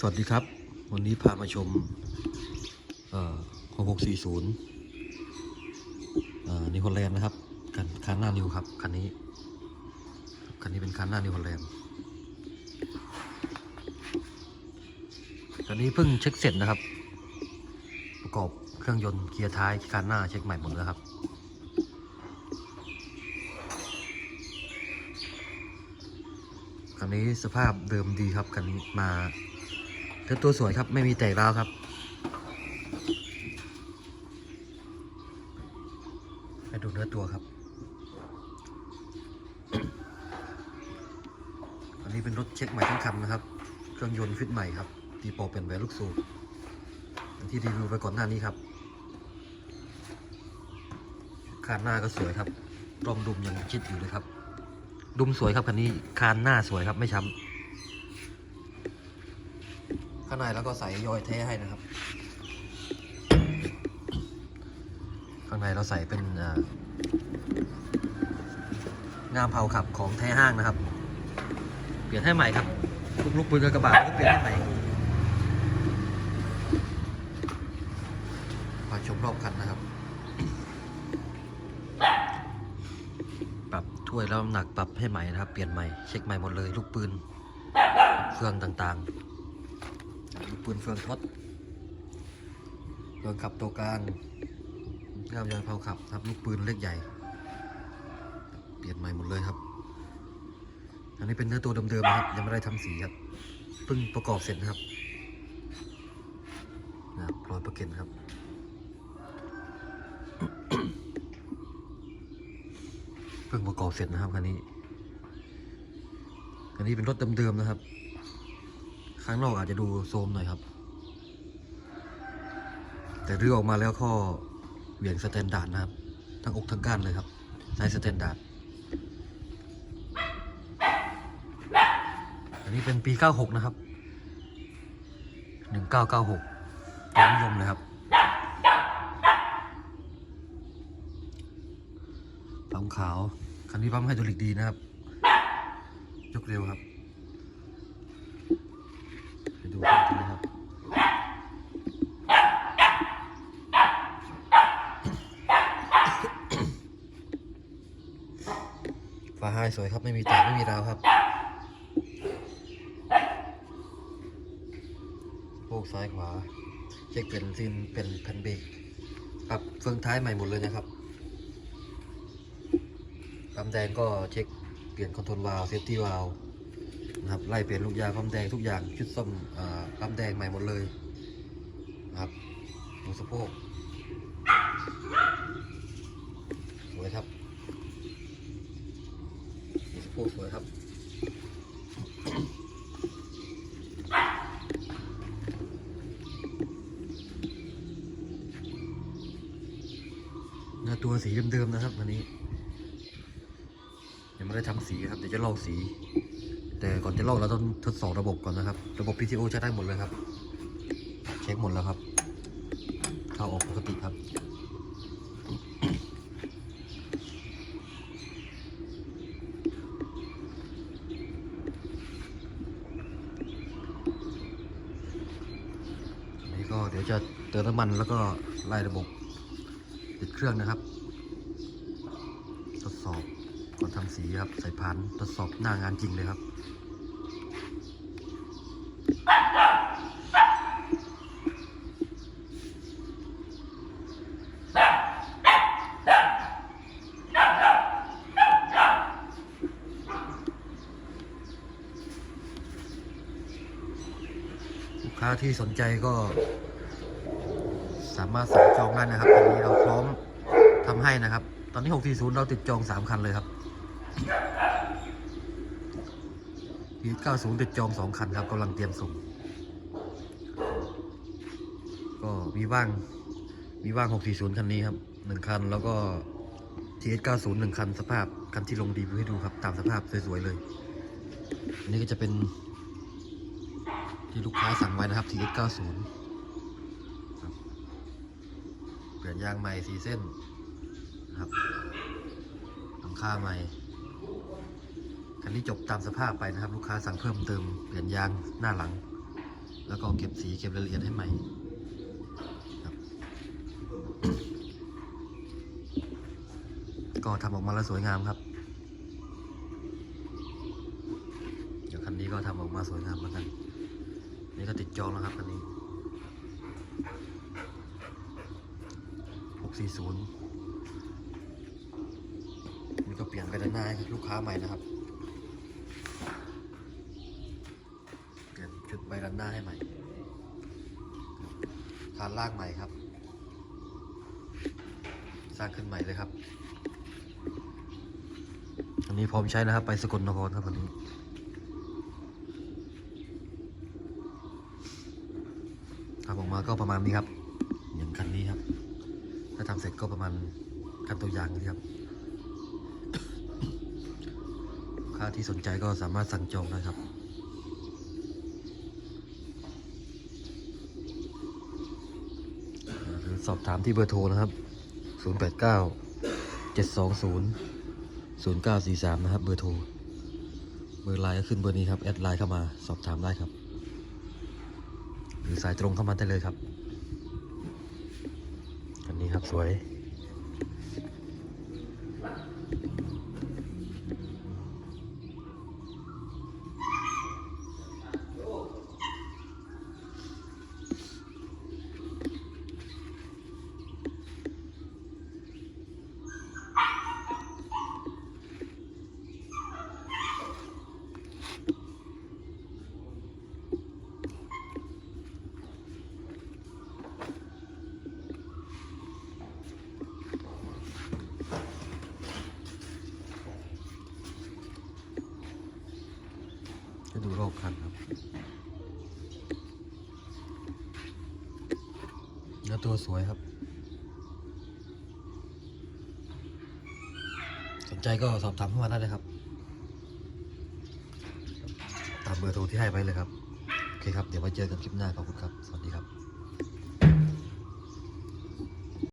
สวัสดีครับ วันนี้พามาชมเอ่อ6640นิวฮอลแลนด์นะครับคันคันหน้านิวครับคันนี้คันนี้เป็นคันหน้านิวฮอลแลนด์คันนี้เพิ่งเช็คเสร็จนะครับ ประกอบเครื่องยนต์เกียร์ท้ายคันหน้าเช็คใหม่หมดแล้วครับคันนี้สภาพเดิมดีครับคันนี้มา เนื้อตัวสวยครับไม่มีแตกร้าวครับให้ดูเนื้อตัวครับ อันนี้เป็นรถเช็คใหม่ทั้งคันนะครับ เครื่องยนต์ฟิตใหม่ครับตีโปเป็นแหวนลูกสูบที่รีวิวไปก่อนหน้านี้ครับคานหน้าก็สวยครับร่องดุมยังชิดอยู่เลยครับ ดุมสวยครับคันนี้คานหน้าสวยครับไม่ช้ำ ข้างในแล้วก็ใส่ยอยแท้ให้นะครับ ข้างในเราใส่เป็นงามเผาขับของแท้ห้างนะครับ เปลี่ยนให้ใหม่ครับลูกลูกปืนกระบะก็เปลี่ยนให้ใหม่มาชมรอบคันนะครับ ปรับถ้วยแล้วน้ำหนักปรับให้ใหม่นะครับ เปลี่ยนใหม่เช็คใหม่หมดเลย ลูกปืนเฟืองต่างๆ ปืนเฟืองท็อตเฟืองขับตัวกลางงามยางเผาขับครับลูกปืนเล็กใหญ่ เปลี่ยนใหม่หมดเลยครับ อันนี้เป็นเนื้อตัวเดิมๆนะครับยังไม่ได้ทำสีครับเพิ่งประกอบเสร็จนะครับนะครับรอยประเก็นครับเพิ่งประกอบเสร็จนะครับคันนี้คันนี้เป็นรถเดิมๆนะครับ ข้างนอกอาจจะดูโทรมหน่อยครับ แต่รื้อออกมาแล้วข้อเหวี่ยงสแตนดาร์ดนะครับ ทั้งอกทั้งก้านเลยครับใช้สแตนดาร์ดอันนี้เป็นปี 96 นะครับ 1996ยอดนิยมเลยครับปั๊มขาว คันนี้ปั๊มไฮดรอลิกดีนะครับ ยกเร็วครับให้ดูกันนะครับ ฝาไฮสวยครับไม่มีแตกไม่มีราวครับโบกซ้ายขวา เช็คเปลี่ยนซินเป็นแผ่นเบรกปรับเฟืองท้ายใหม่หมดเลยนะครับปั๊มแดงก็เช็คเปลี่ยนคอนโทรลวาล์วเซฟตี้วาล์วนะครับไล่เปลี่ยนลูกยางปั๊มแดงทุกอย่างชุดส้มอ่าปั๊มแดงใหม่หมดเลยนะครับดูสะโพกสวยครับ ดูสะโพกสวยครับเนื้อตัวสีเดิมๆนะครับวันนี้ยังไม่ได้ทำสีครับเดี๋ยวจะลอกสี แต่ก่อนจะลอกเราต้องทดสอบระบบก่อนนะครับ ระบบ PTO ใช้ได้หมดเลยครับ เช็คหมดแล้วครับ เข้าออกปกติครับ อันนี้ก็ เดี๋ยวจะเติมน้ำมันแล้วก็ไล่ระบบติดเครื่องนะครับ ทดสอบก่อนทำสีครับใส่พานทดสอบหน้างานจริงเลยครับลูกค้าที่สนใจก็ สามารถสั่งจองได้นะครับตอนนี้เราพร้อมทำให้นะครับ ตอนนี้ 640 เราติดจอง 3 คันเลยครับที90 ติดจอง 2 คันครับกำลังเตรียมส่ง ก็มีว่าง มีว่าง 640 คันนี้ครับ 1 คันแล้วก็ TS 90 1 คันสภาพ คันที่ลงดีวิวให้ดูครับ ตามสภาพสวยๆเลย อันนี้ก็จะเป็นที่ลูกค้าสั่งไว้นะครับ TS 90 ลี่ยนยางใหม่สีเส้นนะครับหลังคาใหม่คันนี้จบตามสภาพไปนะครับ ลูกค้าสั่งเพิ่มเติมเปลี่ยนยางหน้าหลัง แล้วก็เก็บสีเก็บรายละเอียดให้ใหม่ครับก็ทำออกมาแล้วสวยงามครับเดี๋ยวคันนี้ก็ทำออกมาสวยงามเหมือนกัน นี่ก็ติดจองแล้วครับคันนี้ 640นี่ก็เปลี่ยนไปด้านหน้าให้ลูกค้าใหม่นะครับ เปลี่ยนชุดใบด้านหน้าให้ใหม่คานล่างใหม่ครับ สร้างขึ้นใหม่เลยครับ อันนี้พร้อมใช้แล้วครับ ไปสกลนครครับวันนี้ทำออกมาก็ประมาณนี้ครับ อย่างคันนี้ครับ ถ้าทำเสร็จก็ประมาณคันตัวอย่างนี้ครับค้าที่สนใจก็สามารถสั่งจองได้ครับหรือสอบถามที่เบอร์โทรนะครับ 089 720 0943 นะครับ เบอร์โทร เบอร์ไลน์ก็ขึ้นเบอร์นี้ครับ แอดไลน์เข้ามาสอบถามได้ครับ หรือสายตรงเข้ามาได้เลยครับ นี่ครับสวย ให้ดูรอบคันครับ แล้วตัวสวยครับ สนใจก็สอบถามเข้ามาได้เลยครับ ตามเบอร์โทรที่ให้ไปเลยครับ โอเคครับ เดี๋ยวมาเจอกันคลิปหน้าขอบคุณครับ สวัสดีครับ